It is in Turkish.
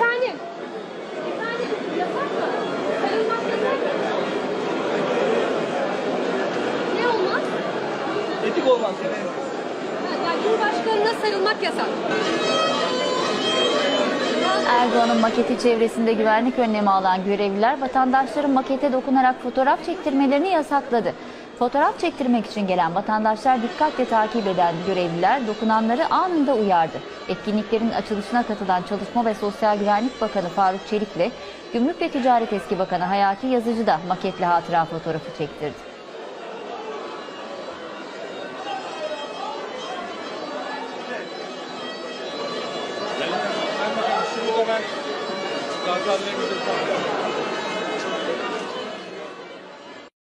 Efendim? Efendim? Yasak mı? Sayılmak yasak mı? Ne olmaz? Etik olmaz. Ha, Yani Cumhurbaşkanına sarılmak yasak. Erdoğan'ın maketi çevresinde güvenlik önlemi alan görevliler vatandaşların makete dokunarak fotoğraf çektirmelerini yasakladı. Fotoğraf çektirmek için gelen vatandaşlar dikkatle takip eden görevliler dokunanları anında uyardı. Etkinliklerin açılışına katılan Çalışma ve Sosyal Güvenlik Bakanı Faruk Çelik'le Gümrük ve Ticaret Eski Bakanı Hayati Yazıcı da maketle hatıra fotoğrafı çektirdi. De